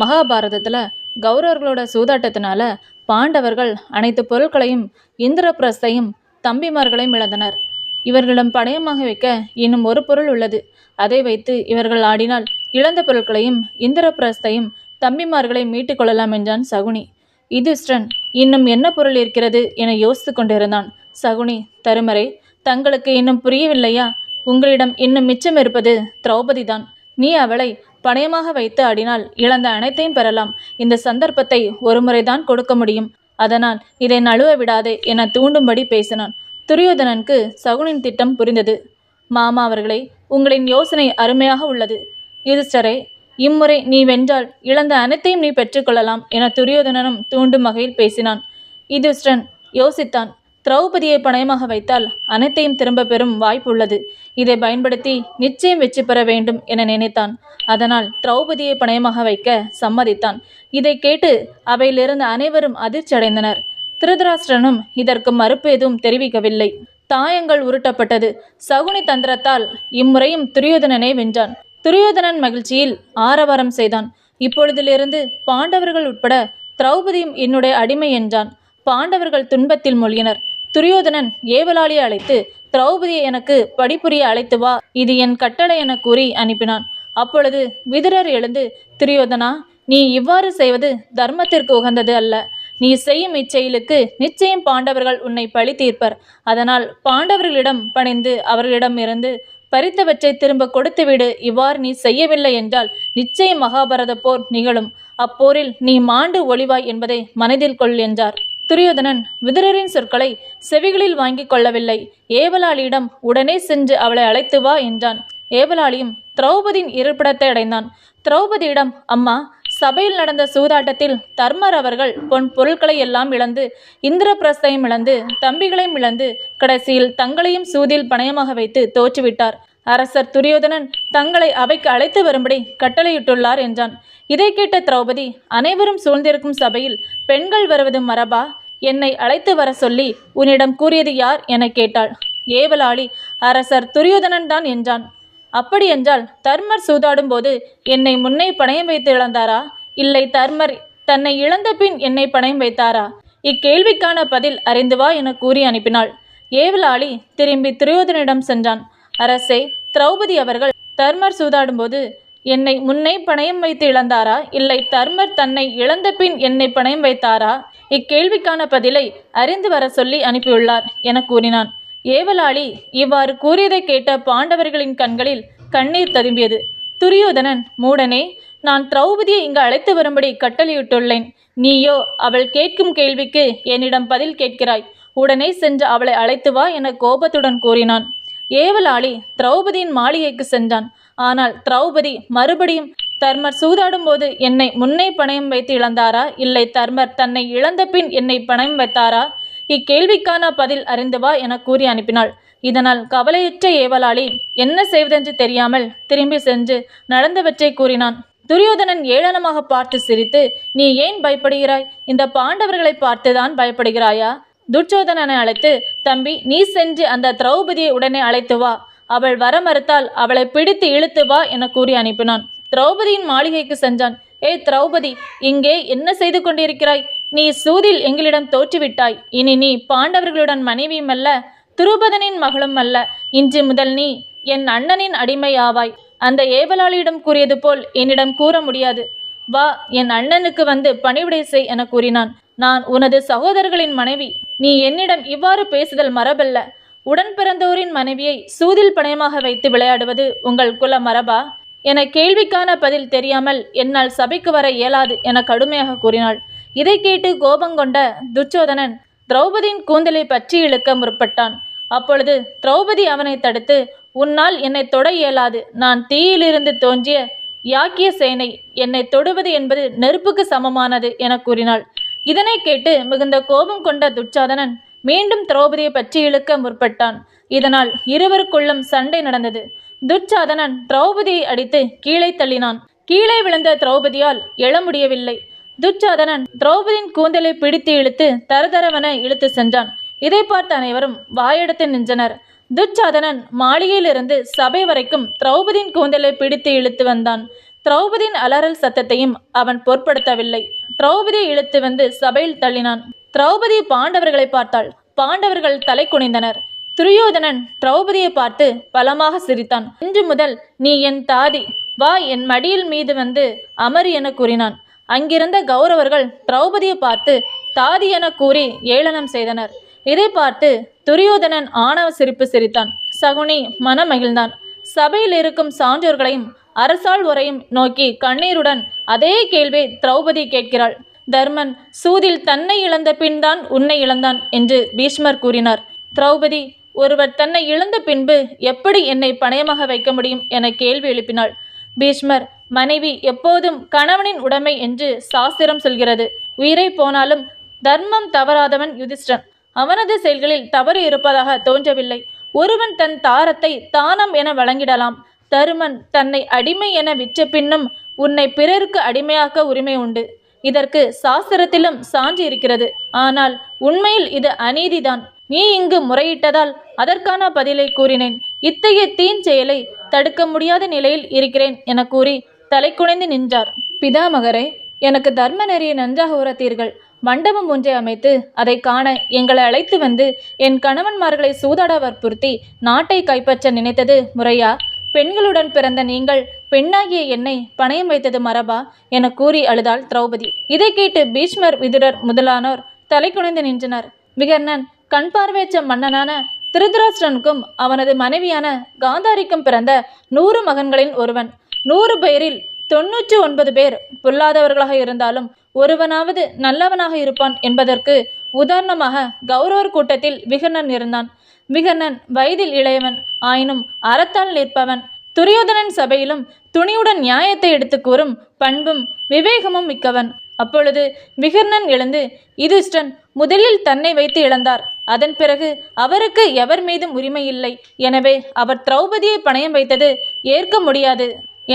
மகாபாரதத்தில் கௌரவர்களோட சூதாட்டத்தினால பாண்டவர்கள் அனைத்து பொருட்களையும் இந்திரபிரஸ்தையும் தம்பிமார்களையும் இழந்தனர். இவர்களிடம் பணயமாக வைக்க இன்னும் ஒரு பொருள் உள்ளது. அதை வைத்து இவர்கள் ஆடினால் இழந்த பொருட்களையும் இந்திரபிரஸ்தையும் தம்பிமார்களை மீட்டுக் கொள்ளலாம் என்றான் சகுனி. யுதிஷ்டன் இன்னும் என்ன பொருள் இருக்கிறது என யோசித்து கொண்டிருந்தான் சகுனி. தருமரே தங்களுக்கு இன்னும் புரியவில்லையா? உங்களிடம் இன்னும் மிச்சம் இருப்பது திரௌபதி தான் நீ அவளை பணயமாக வைத்து ஆடினால் இழந்த அனைத்தையும் பெறலாம். இந்த சந்தர்ப்பத்தை ஒருமுறைதான் கொடுக்க முடியும். அதனால் இதை நழுவ விடாதே என தூண்டும்படி பேசினான். துரியோதனனுக்கு சகுனின் திட்டம் புரிந்தது. மாமா அவர்களே உங்களின் யோசனை அருமையாக உள்ளது. யுதிஷ்டரே இம்முறை நீ வென்றால் இழந்த அனைத்தையும் நீ பெற்றுக்கொள்ளலாம் என துரியோதனனும் தூண்டும் வகையில் பேசினான். யுதிஷ்டன் யோசித்தான். திரௌபதியை பணயமாக வைத்தால் அனைத்தையும் திரும்ப பெறும் வாய்ப்பு உள்ளது இதை பயன்படுத்தி நிச்சயம் வெற்றி பெற வேண்டும் என நினைத்தான். அதனால் திரௌபதியை பணயமாக வைக்க சம்மதித்தான். இதை கேட்டு அவையிலிருந்து அனைவரும் அதிர்ச்சி அடைந்தனர் திருதராஷ்டிரனும் இதற்கு மறுப்பு எதுவும் தெரிவிக்கவில்லை. தாயங்கள் உருட்டப்பட்டது. சகுனி தந்திரத்தால் இம்முறையும் துரியோதனனை வென்றான். துரியோதனன் மகிழ்ச்சியில் ஆரவாரம் செய்தான். இப்பொழுதிலிருந்து பாண்டவர்கள் உட்பட திரௌபதியும் என்னுடைய அடிமை என்றான். பாண்டவர்கள் துன்பத்தில் மொழியினர் துரியோதனன் ஏவலாளியை அழைத்து திரௌபதியை எனக்கு படிப்புரிய அழைத்து வா இது என் கட்டளை என கூறி அனுப்பினான். அப்பொழுது விதுரர் எழுந்து துரியோதனா நீ இவ்வாறு செய்வது தர்மத்திற்கு உகந்தது அல்ல. நீ செய்யும் இச்செயலுக்கு நிச்சயம் பாண்டவர்கள் உன்னை பழி தீர்ப்பர். அதனால் பாண்டவர்களிடம் பணிந்து அவர்களிடம் இருந்து பறித்தவற்றை திரும்ப கொடுத்துவிடு இவ்வாறு நீ செய்யவில்லை என்றால் நிச்சயம் மகாபாரத போர் நிகழும். அப்போரில் நீ மாண்டு ஒளிவாய் என்பதை மனதில் கொள் என்றார். துரியோதனன் விதுரரின் சொற்களை செவிகளில் வாங்கிக் கொள்ளவில்லை. ஏவலாளியிடம் உடனே சென்று அவளை அழைத்து வா என்றான். ஏவலாளியும் திரௌபதியின் இருப்பிடத்தை அடைந்தான். திரௌபதியிடம் அம்மா சபையில் நடந்த சூதாட்டத்தில் தர்மர் அவர்கள் பொன் பொருட்களை எல்லாம் இழந்து இந்திரபிரஸ்தையும் இழந்து தம்பிகளையும் இழந்து கடைசியில் தங்களையும் சூதில் பணயமாக வைத்து தோற்றுவிட்டார். அரசர் துரியோதனன் தங்களை அவைக்கு அழைத்து வரும்படி கட்டளையிட்டுள்ளார் என்றான். இதை கேட்ட திரௌபதி அனைவரும் சூழ்ந்திருக்கும் சபையில் பெண்கள் வருவது மரபா? என்னை அழைத்து வர சொல்லி உன்னிடம் கூறியது யார்? என கேட்டாள். ஏவலாளி அரசர் துரியோதனன் தான் என்றான். அப்படியென்றால் தர்மர் சூதாடும் போது என்னை முன்னே பணயம் வைத்து இழந்தாரா? இல்லை தர்மர் தன்னை இழந்த பின் என்னை பணயம் வைத்தாரா? இக்கேள்விக்கான பதில் அறிந்து வா என கூறி அனுப்பினாள். ஏவலாளி திரும்பி துரியோதனிடம் சென்றான். அரசே திரௌபதி அவர்கள் தர்மர் சூதாடும்போது என்னை முன்னே பணயம் வைத்து இழந்தாரா? இல்லை தர்மர் தன்னை இழந்த பின் என்னை பணயம் வைத்தாரா? இக்கேள்விக்கான பதிலை அறிந்து வர சொல்லி அனுப்பியுள்ளார் என கூறினான். ஏவலாளி இவ்வாறு கூறியதை கேட்ட பாண்டவர்களின் கண்களில் கண்ணீர் ததும்பியது. துரியோதனன் மூடனே நான் திரௌபதியை இங்கு அழைத்து வரும்படி கட்டளையிட்டுள்ளேன். நீயோ அவள் கேட்கும் கேள்விக்கு என்னிடம் பதில் கேட்கிறாய். உடனே சென்று அவளை அழைத்து வா என கோபத்துடன் கூறினான். ஏவலாளி திரௌபதியின் மாளிகைக்கு சென்றான். ஆனால் திரௌபதி மறுபடியும் தர்மர் சூதாடும்போது என்னை முன்னே பணயம் வைத்து இழந்தாரா? இல்லை தர்மர் தன்னை இழந்த பின் என்னை பணயம் வைத்தாரா? இக்கேள்விக்கான பதில் அறிந்து வா என கூறி அனுப்பினாள். இதனால் கவலையுற்ற ஏவலாளி என்ன செய்வதென்று தெரியாமல் திரும்பி சென்று நடந்தவற்றை கூறினான். துரியோதனன் ஏளனமாக பார்த்து சிரித்து நீ ஏன் பயப்படுகிறாய்? இந்த பாண்டவர்களை பார்த்துதான் பயப்படுகிறாயா? துர்ச்சோதனனை அழைத்து தம்பி நீ சென்று அந்த திரௌபதியை உடனே அழைத்து வா. அவள் வர மறுத்தால் அவளை பிடித்து இழுத்து வா என கூறி அனுப்பினான். திரௌபதியின் மாளிகைக்கு சென்றான். ஏய் திரௌபதி இங்கே என்ன செய்து கொண்டிருக்கிறாய்? நீ சூதில் எங்களிடம் தோற்றுவிட்டாய். இனி நீ பாண்டவர்களுடன் மனைவியும் அல்ல துருபதனின் மகளும் அல்ல. இன்று முதல் நீ என் அண்ணனின் அடிமை ஆவாய். அந்த ஏவலாளியிடம் கூறியது போல் என்னிடம் கூற முடியாது. வா என் அண்ணனுக்கு வந்து பணிவிடை செய் என கூறினான். நான் உனது சகோதரர்களின் மனைவி. நீ என்னிடம் இவ்வாறு பேசுதல் மரபல்ல. உடன் பிறந்தோரின் மனைவியை சூதில் பணயமாக வைத்து விளையாடுவது உங்கள் குல மரபா? என கேள்விக்கான பதில் தெரியாமல் என்னால் சபைக்கு வர இயலாது என கடுமையாக கூறினாள். இதை கேட்டு கோபங்கொண்ட துச்சோதனன் திரௌபதியின் கூந்தலை பற்றி இழுக்க முற்பட்டான். அப்பொழுது திரௌபதி அவனை தடுத்து உன்னால் என்னை தொட இயலாது. நான் தீயிலிருந்து தோன்றிய யாக்கிய சேனை. என்னை தொடுவது என்பது நெருப்புக்கு சமமானது என கூறினாள். இதனை கேட்டு மிகுந்த கோபம் கொண்ட துச்சாதனன் மீண்டும் திரௌபதியை பற்றி இழுக்க முற்பட்டான். இதனால் இருவருக்குள்ளும் சண்டை நடந்தது. துச்சாதனன் திரௌபதியை அடித்து கீழே தள்ளினான். கீழே விழுந்த திரௌபதியால் எழ முடியவில்லை. துச்சாதனன் திரௌபதியின் கூந்தலை பிடித்து இழுத்து தரதரவன இழுத்து சென்றான். இதை பார்த்த அனைவரும் வாயெடுத்து நின்றனர். துச்சாதனன் மாளிகையிலிருந்து சபை வரைக்கும் திரௌபதியின் கூந்தலை பிடித்து இழுத்து வந்தான். திரௌபதியின் அலறல் சத்தத்தையும் அவன் பொருட்படுத்தவில்லை. திரௌபதியை இழுத்து வந்து சபையில் தள்ளினான். திரௌபதி பாண்டவர்களை பார்த்தாள். பாண்டவர்கள் தலை குனிந்தனர். துரியோதனன் திரௌபதியை பார்த்து பலமாக சிரித்தான். இன்று முதல் நீ என் தாதி. வா என் மடியில் மீது வந்து அமர் என கூறினான். அங்கிருந்த கௌரவர்கள் திரௌபதியை பார்த்து தாதி என கூறி ஏளனம் செய்தனர். இதை பார்த்து துரியோதனன் ஆணவ சிரிப்பு சிரித்தான். சகுனி மனமகிழ்ந்தான். சபையில் இருக்கும் சான்றோர்களையும் அரசாள் உரையும் நோக்கி கண்ணீருடன் அதே கேள்வி திரௌபதி கேட்கிறாள். தர்மன் சூதில் தன்னை இழந்த பின்தான் உன்னை இழந்தான் என்று பீஷ்மர் கூறினார். திரௌபதி ஒருவர் தன்னை இழந்த பின்பு எப்படி என்னை பணயமாக வைக்க முடியும்? என கேள்வி எழுப்பினாள். பீஷ்மர் மனைவி எப்போதும் கணவனின் உடைமை என்று சாஸ்திரம் சொல்கிறது. உயிரை போனாலும் தர்மம் தவறாதவன் யுதிஷ்டன் அவனது செயல்களில் தவறு இருப்பதாக தோன்றவில்லை. ஒருவன் தன் தாரத்தை தானம் என வழங்கிடலாம். தருமன் தன்னை அடிமை என விற்ற பின்னும் உன்னை பிறருக்கு அடிமையாக்க உரிமை உண்டு. இதற்கு சாஸ்திரத்திலும் சான்று இருக்கிறது. ஆனால் உண்மையில் இது அநீதிதான். நீ இங்கு முறையிட்டதால் அதற்கான பதிலை கூறினேன். இத்தகைய தீன் செயலை தடுக்க முடியாத நிலையில் இருக்கிறேன் என கூறி தலை குனைந்து நின்றார். பிதாமகரே எனக்கு தர்ம நெறியை நன்றாக உரத்தீர்கள். மண்டபம் ஒன்றை அமைத்து அதை காண எங்களை அழைத்து வந்து என் கணவன்மார்களை சூதாட வற்புறுத்தி நாட்டை கைப்பற்ற நினைத்தது முறையா? பெண்களுடன் பிறந்த நீங்கள் பெண்ணாகிய என்னை பணயம் வைத்தது மரபா? என கூறி அழுதாள் திரௌபதி. இதை கேட்டு பீஷ்மர் விதுரர் முதலானோர் தலை குனிந்து நின்றனர். விகர்ணன் கண் பார்வையற்ற மன்னனான திருதராஷ்டிரனுக்கும் அவனது மனைவியான காந்தாரிக்கும் பிறந்த நூறு மகன்களின் ஒருவன். நூறு பேரில் தொன்னூற்றி ஒன்பது பேர் பொல்லாதவர்களாக இருந்தாலும் ஒருவனாவது நல்லவனாக இருப்பான் என்பதற்கு உதாரணமாக கௌரவர் கூட்டத்தில் விகர்ணன் இருந்தான். விகர்ணன் வயதில் இளையவன் ஆயினும் அறத்தால் நிற்பவன். துரியோதனன் சபையிலும் துணியுடன் நியாயத்தை எடுத்து கூறும் பண்பும் விவேகமும் மிக்கவன். அப்பொழுது விகர்ணன் எழுந்து யுதிஷ்டன் முதலில் தன்னை வைத்து இழந்தார். அதன் பிறகு அவருக்கு எவர் மீதும் உரிமை இல்லை. எனவே அவர் திரௌபதியை பணயம் வைத்தது ஏற்க முடியாது.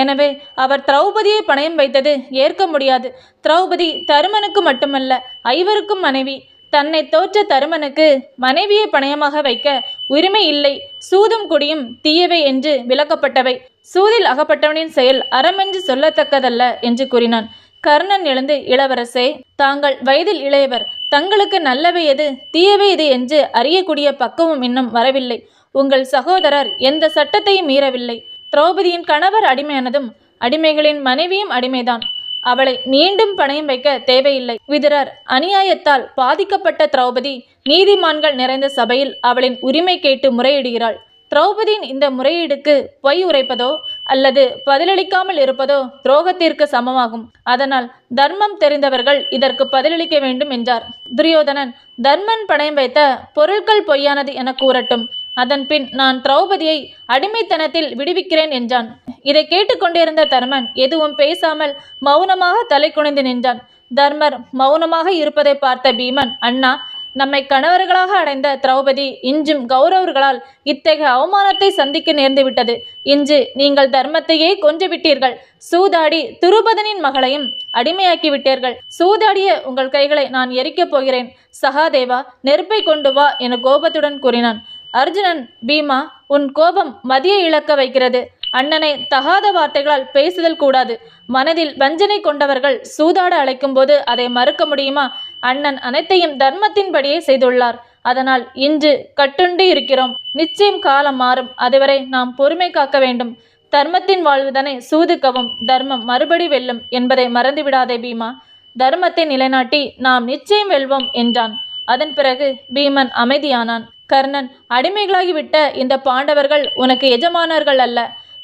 எனவே அவர் திரௌபதியை பணயம் வைத்தது ஏற்க முடியாது. திரௌபதி தருமனுக்கு மட்டுமல்ல ஐவருக்கும் மனைவி. தன்னை தோற்ற தருமனுக்கு மனைவியை பணயமாக வைக்க உரிமை இல்லை. சூதும் குடியும் தீயவை என்று விளக்கப்பட்டவை. சூதில் அகப்பட்டவனின் செயல் அறமென்று சொல்லத்தக்கதல்ல என்று கூறினான். கர்ணன் எழுந்து இளவரசே தாங்கள் வயதில் இளையவர். தங்களுக்கு நல்லவை எது? தீயவை எது என்று அறியக்கூடிய பக்குவம் இன்னும் வரவில்லை. உங்கள் சகோதரர் எந்த சட்டத்தையும் மீறவில்லை. திரௌபதியின் கணவர் அடிமையானதும் அடிமைகளின் மனைவியும் அடிமைதான். அவளை மீண்டும் பணயம் வைக்க தேவையில்லை. விதுரர் அநியாயத்தால் பாதிக்கப்பட்ட திரௌபதி நீதிமான்கள் நிறைந்த சபையில் அவளின் உரிமை கேட்டு முறையிடுகிறாள். திரௌபதியின் இந்த முறையீடுக்கு பொய் உரைப்பதோ அல்லது பதிலளிக்காமல் இருப்பதோ துரோகத்திற்கு சமமாகும். அதனால் தர்மம் தெரிந்தவர்கள் இதற்கு பதிலளிக்க வேண்டும் என்றார். துரியோதனன் தர்மன் பணயம் வைத்த பொருட்கள் பொய்யானது என கூறட்டும். அதன் பின் நான் திரௌபதியை அடிமைத்தனத்தில் விடுவிக்கிறேன் என்றான். இதை கேட்டுக்கொண்டிருந்த தர்மன் எதுவும் பேசாமல் மௌனமாக தலை குனிந்து நின்றான். தர்மர் மௌனமாக இருப்பதை பார்த்த பீமன் அண்ணா நம்மை கணவர்களாக அடைந்த திரௌபதி இன்றும் கௌரவர்களால் இத்தகைய அவமானத்தை சந்திக்க நேர்ந்துவிட்டது இன்று நீங்கள் தர்மத்தையே கொஞ்சு விட்டீர்கள் சூதாடி துருபதனின் மகளையும் அடிமையாக்கி விட்டீர்கள். சூதாடிய உங்கள் கைகளை நான் எரிக்கப் போகிறேன். சகாதேவா நெருப்பை கொண்டு வா என கோபத்துடன் கூறினான். அர்ஜுனன் பீமா உன் கோபம் மதியை இழக்க வைக்கிறது. அண்ணனை தகாத வார்த்தைகளால் பேசுதல் கூடாது. மனதில் வஞ்சனை கொண்டவர்கள் சூதாட அழைக்கும்போது அதை மறுக்க முடியுமா? அண்ணன் அனைத்தையும் தர்மத்தின்படியே செய்துள்ளார். அதனால் இன்று கட்டுண்டு இருக்கிறோம். நிச்சயம் காலம் மாறும். அதுவரை நாம் பொறுமை காக்க வேண்டும். தர்மத்தின் வாழ்வுதனை சூதுக்கவும் தர்மம் மறுபடி வெல்லும் என்பதை மறந்துவிடாதே பீமா. தர்மத்தை நிலைநாட்டி நாம் நிச்சயம் வெல்வோம் என்றான். அதன் பிறகு பீமன் அமைதியானான். கர்ணன் அடிமைகளாகிவிட்ட இந்த பாண்டவர்கள் உனக்கு எஜமானர்கள் அல்ல.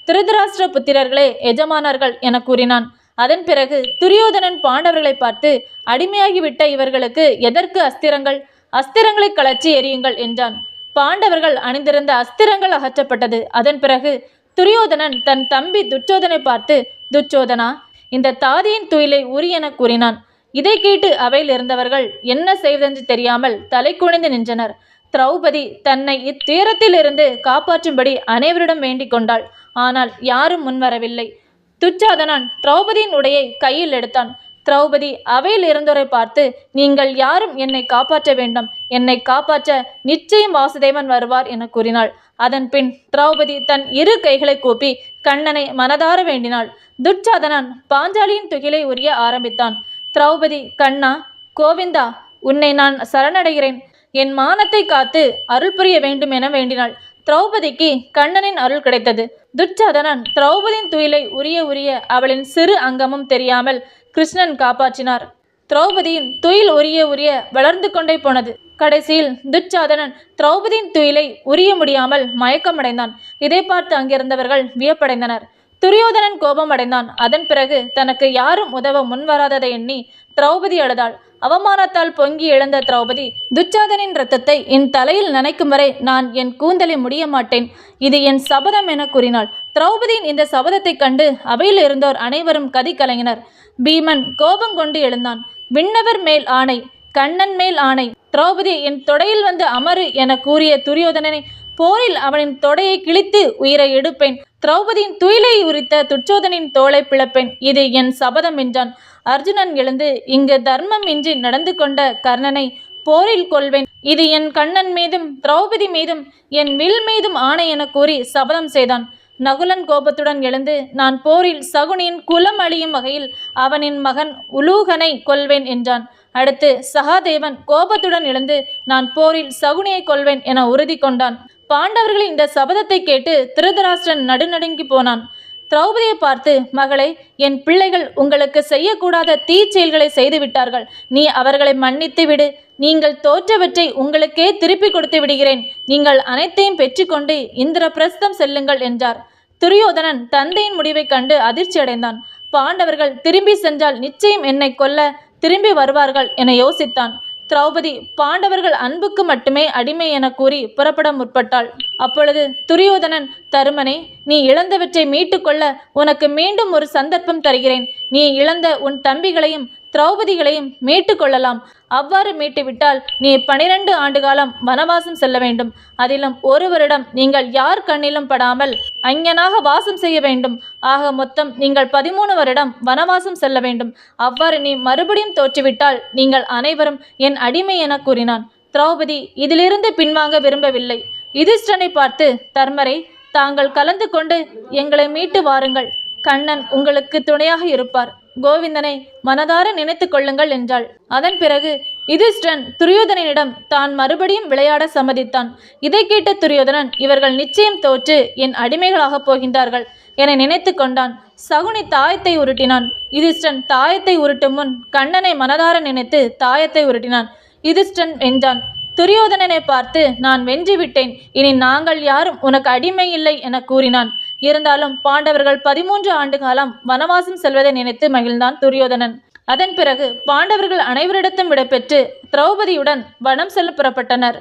திருதராஷ்டிர புத்திரர்களே எஜமானர்கள் என கூறினான். அதன் பிறகு துரியோதனன் பாண்டவர்களை பார்த்து அடிமையாகிவிட்ட இவர்களுக்கு எதற்கு அஸ்திரங்கள்? அஸ்திரங்களை கலச்சி எறியுங்கள் என்றான். பாண்டவர்கள் அணிந்திருந்த அஸ்திரங்கள் அகற்றப்பட்டது. அதன் பிறகு துரியோதனன் தன் தம்பி துச்சோதனை பார்த்து துச்சோதனா இந்த தாதியின் துயிலை உரி என கூறினான். இதை கேட்டு அவையில் இருந்தவர்கள் என்ன செய்வதென்று தெரியாமல் தலை குனிந்து நின்றனர். திரௌபதி தன்னை இத்தீரத்திலிருந்து காப்பாற்றும்படி அனைவரிடம் வேண்டிக் கொண்டாள். ஆனால் யாரும் முன்வரவில்லை. துச்சாதனன் திரௌபதியின் உடையை கையில் எடுத்தான். திரௌபதி அவையில் இருந்தோரை பார்த்து நீங்கள் யாரும் என்னை காப்பாற்ற வேண்டாம். என்னை காப்பாற்ற நிச்சயம் வாசுதேவன் வருவார் என கூறினாள். அதன் பின் திரௌபதி தன் இரு கைகளை கூப்பி கண்ணனை மனதார வேண்டினாள். துச்சாதனான் பாஞ்சாலியின் துகிலை உரிய ஆரம்பித்தான். திரௌபதி கண்ணா கோவிந்தா உன்னை நான் சரணடைகிறேன். என் மானத்தை காத்து அருள் புரிய வேண்டும் என வேண்டினாள். திரௌபதிக்கு கண்ணனின் அருள் கிடைத்தது. துச்சாதனன் திரௌபதியின் துயிலை உரிய உரிய அவளின் சிறு அங்கமும் தெரியாமல் கிருஷ்ணன் காப்பாற்றினார். திரௌபதியின் துயில் உரிய உரிய வளர்ந்து கொண்டே போனது. கடைசியில் துச்சாதனன் திரௌபதியின் துயிலை உரிய முடியாமல் மயக்கமடைந்தான். இதை பார்த்து அங்கிருந்தவர்கள் வியப்படைந்தனர். துரியோதனன் கோபம் அடைந்தான் அதன் பிறகு தனக்கு யாரும் உதவ முன்வராததை எண்ணி திரௌபதி அழுதாள். அவமானத்தால் பொங்கி எழுந்த திரௌபதி துச்சாதனின் ரத்தத்தை என் தலையில் நனைக்கும் வரை நான் என் கூந்தலை முடிய மாட்டேன். இது என் சபதம் என கூறினாள். திரௌபதியின் இந்த சபதத்தைக் கண்டு அவையில் இருந்தோர் அனைவரும் கதி கலங்கினர். பீமன் கோபம் கொண்டு எழுந்தான். விண்ணவர் மேல் ஆணை கண்ணன் மேல் ஆணை. திரௌபதி என் தொடையில் வந்து அமரு என கூறிய துரியோதனனை போரில் அவனின் தொடையை கிழித்து உயிரை எடுப்பேன். திரௌபதியின் துயிலை உரித்த துச்சோதனின் தோலை பிளப்பேன். இது என் சபதம் என்றான். அர்ஜுனன் எழுந்து இங்கு தர்மம் இன்றி நடந்து கொண்ட கர்ணனை போரில் கொள்வேன் இது என் கண்ணன் மீதும் திரௌபதி மீதும் என் வில் மீதும் ஆணை என கூறி சபதம் செய்தான். நகுலன் கோபத்துடன் எழுந்து நான் போரில் சகுனியின் குலம் அழியும் வகையில் அவனின் மகன் உலூகனை கொல்வேன் என்றான். அடுத்து சகாதேவன் கோபத்துடன் எழுந்து நான் போரில் சகுனியை கொல்வேன் என உறுதி கொண்டான். பாண்டவர்களின் இந்த சபதத்தை கேட்டு திருதராஷ்டிரன் நடுநடுங்கி போனான். திரௌபதியை பார்த்து மகளே என் பிள்ளைகள் உங்களுக்கு செய்யக்கூடாத தீச்செயல்களை செய்து விட்டார்கள். நீ அவர்களை மன்னித்து விடு. நீங்கள் தோற்றவற்றை உங்களுக்கே திருப்பி கொடுத்து விடுகிறேன். நீங்கள் அனைத்தையும் பெற்றுக்கொண்டு இந்திரபிரஸ்தம் செல்லுங்கள் என்றார். துரியோதனன் தந்தையின் முடிவைக் கண்டு அதிர்ச்சி அடைந்தான். பாண்டவர்கள் திரும்பி சென்றால் நிச்சயம் என்னை கொல்ல திரும்பி வருவார்கள் என யோசித்தான். திரௌபதி பாண்டவர்கள் அன்புக்கு மட்டுமே அடிமை என கூறி புறப்பட முற்பட்டாள். அப்பொழுது துரியோதனன் தருமனே நீ இழந்தவற்றை மீட்டுக்கொள்ள உனக்கு மீண்டும் ஒரு சந்தர்ப்பம் தருகிறேன். நீ இழந்த உன் தம்பிகளையும் திரௌபதிகளையும் மீட்டு கொள்ளலாம். அவ்வாறு மீட்டுவிட்டால் நீ பனிரெண்டு ஆண்டு காலம் வனவாசம் செல்ல வேண்டும். அதிலும் ஒரு வருடம் நீங்கள் யார் கண்ணிலும் படாமல் அஞ்ஞனாக வாசம் செய்ய வேண்டும். ஆக மொத்தம் நீங்கள் பதிமூணு வருடம் வனவாசம் செல்ல வேண்டும். அவ்வாறு நீ மறுபடியும் தோற்றுவிட்டால் நீங்கள் அனைவரும் என் அடிமை என கூறினான். திரௌபதி இதிலிருந்து பின்வாங்க விரும்பவில்லை. யுதிஷ்டனை பார்த்து தர்மரை தாங்கள் கலந்து கொண்டு எங்களை மீட்டு வாருங்கள். கண்ணன் உங்களுக்கு துணையாக இருப்பார். கோவிந்தனை மனதார நினைத்து கொள்ளுங்கள் என்றாள். அதன் பிறகு யுதிஷ்டன் துரியோதனனிடம் தான் மறுபடியும் விளையாட சம்மதித்தான். இதை கேட்ட துரியோதனன் இவர்கள் நிச்சயம் தோற்று என் அடிமைகளாகப் போகின்றார்கள் என நினைத்து கொண்டான். சகுனி தாயத்தை உருட்டினான். யுதிஷ்டன் தாயத்தை உருட்டும் முன் கண்ணனை மனதார நினைத்து தாயத்தை உருட்டினான். யுதிஷ்டன் வென்றான். துரியோதனனை பார்த்து நான் வென்று விட்டேன் இனி நாங்கள் யாரும் உனக்கு அடிமை இல்லை என கூறினான். இருந்தாலும் பாண்டவர்கள் பதிமூன்று ஆண்டு காலம் வனவாசம் செல்வதை நினைத்து மகிழ்ந்தான் துரியோதனன். அதன் பிறகு பாண்டவர்கள் அனைவரிடத்தும் விடைபெற்று திரௌபதியுடன் வனம் செல்ல புறப்பட்டனர்.